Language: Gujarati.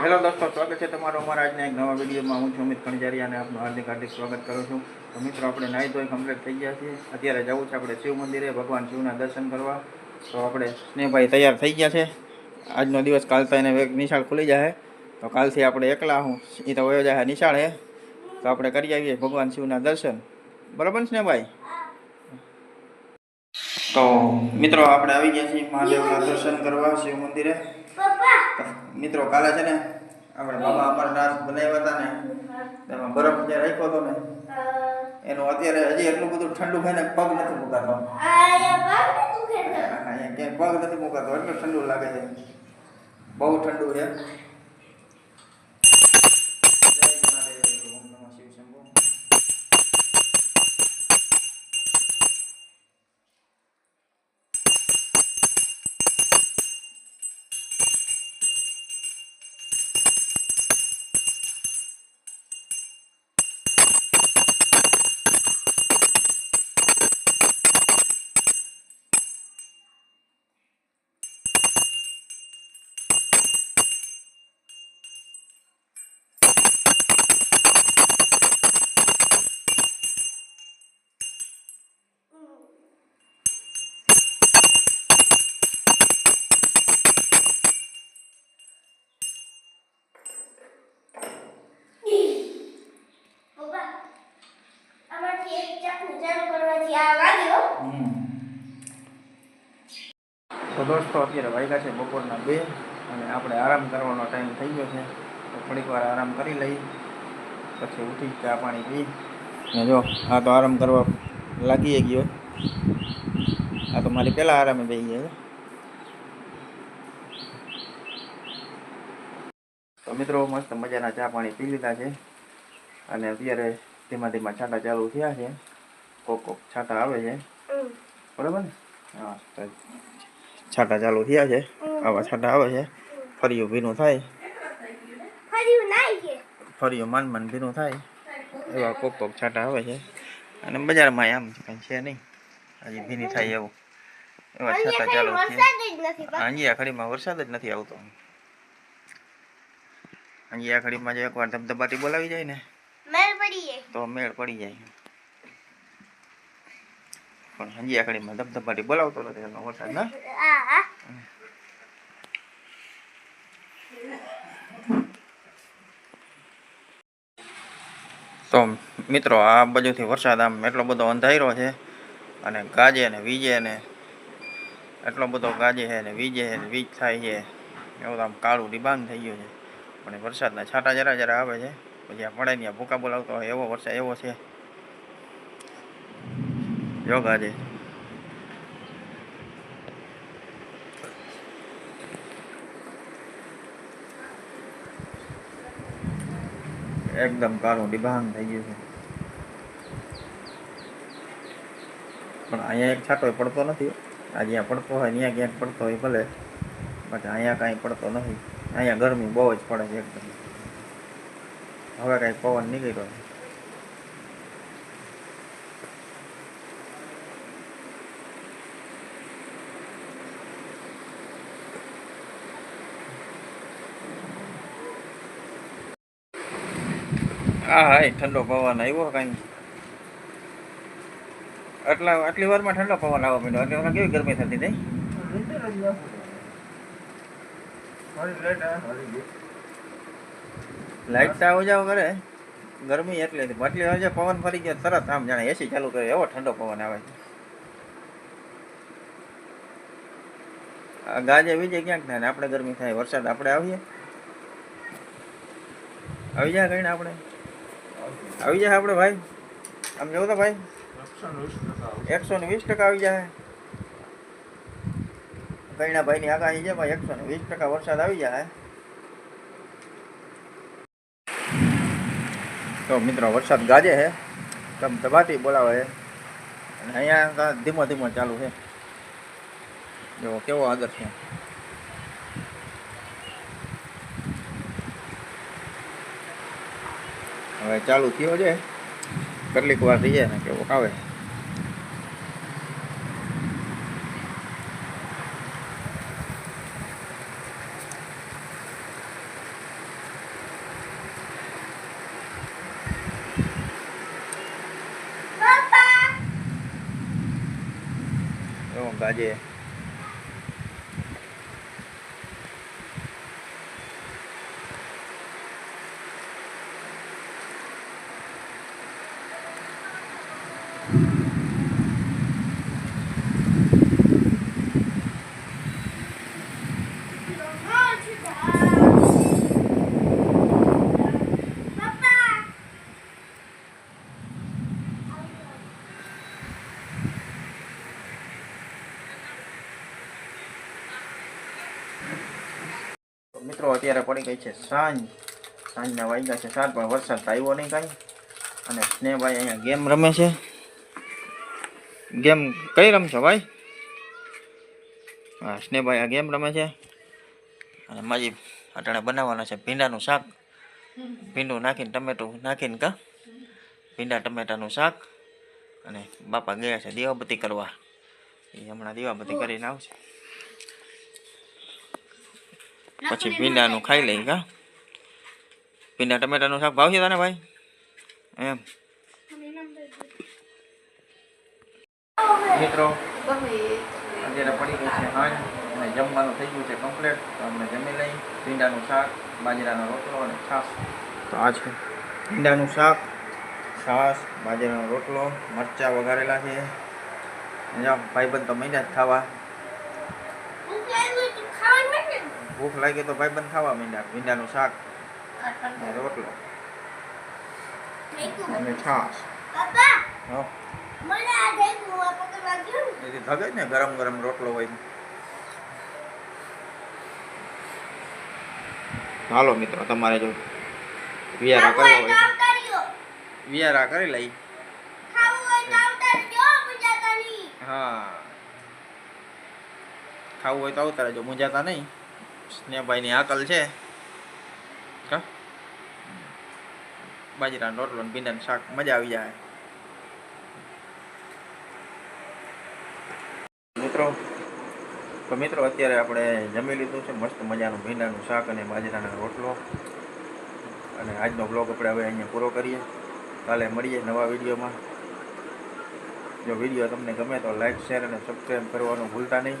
હેલો દોસ્તો, સ્વાગત છે તમારો અમારા આજના એક નવા વિડીયોમાં. હું છું અમિત ખંજારિયા અને આપનું હાર્દિક હાર્દિક સ્વાગત કરું છું. તો મિત્રો, આપણે નાહી ધોઈ કમ્પ્લીટ થઈ ગયા છીએ. અત્યારે જવું છે આપણે શિવ મંદિરે, ભગવાન શિવના દર્શન કરવા. તો આપણે સ્નેહભાઈ તૈયાર થઈ ગયા છે. આજનો દિવસ કાલ તો એને નિશાળ ખુલી જાય તો કાલથી આપણે એકલા હું. એ તો વયો જાય નિશાળ હે. તો આપણે કરી આવીએ ભગવાન શિવના દર્શન. બરાબર સ્નેહભાઈ? તો મિત્રો, આપણે આવી ગયા છીએ મહાદેવના દર્શન કરવા શિવ મંદિરે. મિત્રો કાલે છે ને આપણે બાબા અમરનાથ બનાવ્યા હતા ને એમાં બરફ જે રાખ્યો હતો ને એનું અત્યારે હજી એટલું બધું ઠંડુ ખાઈને પગ નથી મુકાતો. અહીંયા ક્યાંય પગ નથી મુકાતો એટલું ઠંડુ લાગે છે. બહુ ઠંડુ છે. તો દોસ્તો અત્યારે વાગ્યા છે બપોરના બે અને આપણે આરામ કરવાનો ટાઈમ થઈ ગયો છે. તો થોડીક વાર આરામ કરી લઈ પછી ઉઠી ચા પાણી પી. ને જો આ તો આરામ કરવા લાગી ગયો. આ તો મારી પહેલાં આરામે બેસી ગયા તો મિત્રો મસ્ત મજાના ચા પાણી પી લીધા છે. અને અત્યારે ધીમા ધીમા છાંટા ચાલુ થયા છે. કોક કોક છાંટા આવે છે. બરાબર ને? હા છાંટા ચાલુ થયા છે. આવા છાંટા આવે છે. ફરિયું ભીનું થાય. ફરિયું માન માન ભીનું થાય. એવા કોક કોક છાંટા આવે છે. અને બજારમાં આમ કંઈ છે નહીં. હજી ભીની થાય એવું. એવા છાંટા ચાલુ થયા. અંજિયા ખડીમાં વરસાદ જ નથી આવતો. અંજિયા ખડીમાં જો એકવાર ધબધબાટી બોલાવી જાય ને તો મેળ પડી જાય. પણ અંજિયા ખડીમાં ધબધબાટી બોલાવતો નથી એનો વરસાદ, ના? તો મિત્રો, આ બાજુથી વરસાદ આમ એટલો બધો અંધાર્યો છે અને ગાજે ને વીજે ને એટલો બધો ગાજે છે ને વીજે છે ને વીજ થાય છે. એવું આમ કાળું ડિબાંગ થઈ ગયું છે. પણ વરસાદના છાંટા જરા જરા આવે છે. પછી આ પડે ત્યાં ભૂકા બોલાવતો હોય એવો વરસાદ, એવો છે. જો ગાજે એકદમ કાળું ડિબાંગ થઈ ગયું છે પણ અહીંયા એક છાંટો પડતો નથી આ જ્યાં પડતો હોય ત્યાં ક્યાંક પડતો હોય ભલે બાકી અહીંયા કાંઈ પડતો નથી અહીંયા ગરમી બહુ જ પડે છે એકદમ હવે કાંઈ પવન નીકળ્યો છે હા હા ઠંડો પવન આવ્યો કાંઈ આટલા, આટલી વારમાં ઠંડો પવન આવવા માંડ્યો. આટલી વારમાં કેવી ગરમી થતી નહીં લાઈટ તો આવો કરે. ગરમી એટલે હતી. આટલી વાર જે પવન ફરી ગયો તરત આમ જાણે એસી ચાલુ કરે એવો ઠંડો પવન આવે ગાજે બીજે ક્યાંક થાય ને? આપણે ગરમી થાય, વરસાદ આપણે આવીએ. આવી જાય કઈ આપણે? આવી જાય આપણે ભાઈ. આમ જોવો તો ભાઈ. એકસો ને વીસ ટકા આવી જાય. કઈના ભાઈની આગાહી છે, ભાઈ એકસો ને વીસ ટકા વરસાદ આવી જાય. તો મિત્રો, વરસાદ ગાજે છે. તમ ધબાટી બોલાવે છે. અને અહીંયા ધીમો ધીમો ચાલુ છે. જો, કેવો આદર છે. હવે ચાલુ થયો છે. કેટલીક વાર થઈ જાય ને કેવો આવે. આજે અત્યારે પડી ગઈ છે સાંજ. સાંજના વાગ્યા છે સાત, પણ વરસાદ આવ્યો નહીં કાંઈ. અને સ્નેહભાઈ અહીંયા ગેમ રમે છે. ગેમ કઈ રમશો ભાઈ? હા, સ્નેહભાઈ આ ગેમ રમે છે. અને માજી અટાણે બનાવવાના છે ભીંડાનું શાક. ભીંડું નાખીને ટમેટું નાખીને કા? ભીંડા ટમેટાનું શાક. અને બાપા ગયા છે દીવાબત્તી કરવા. એ હમણાં દીવાબત્તી કરીને આવશે. પછી ભીંડાનું ખાઈ લઈ કા ભીંડા ટમેટાનું શાક ભાવશે તને ભાઈ? એમ. મિત્રો અત્યારે પડી ગઈ છે હાંજ અને જમવાનું થઈ ગયું છે કમ્પ્લેટ. તો અમે જમી લઈ. ભીંડાનું શાક બાજરાનો રોટલો અને છાશ. તો આ છે. ભીંડાનું શાક છાશ બાજરાનો રોટલો મરચાં વઘારેલા છે. જાઓ ભાઈબંધ તો મહિના જ ખાવા ભૂખ લાગે તો ભાઈ બંધ ખાવા મીંડા ભીંડાનું શાક અને રોટલો. અને છાશ. એથી ધગે જ ને ગરમ ગરમ રોટલો હોય હાલો મિત્રો તમારે જો વિયારા કરવો હોય વિયારા કરી લઈ. હા. ખાવું હોય તો આવતા રહેજો મૂંઝાતા નહીં. સ્નેહભાઈની આકલ છે. બાજરાનો રોટલો ને ભીંડાનું શાક મજા આવી જાય. મિત્રો તો મિત્રો અત્યારે આપણે જમી લીધું છે મસ્ત મજાનું ભીંડાનું શાક અને બાજરાનો રોટલો. અને આજનો બ્લોગ આપણે હવે અહીંયા પૂરો કરીએ. કાલે મળીએ નવા વિડીયોમાં. જો વીડિયો તમને ગમે તો લાઈક શેર અને સબસ્ક્રાઈબ કરવાનું ભૂલતા નહીં.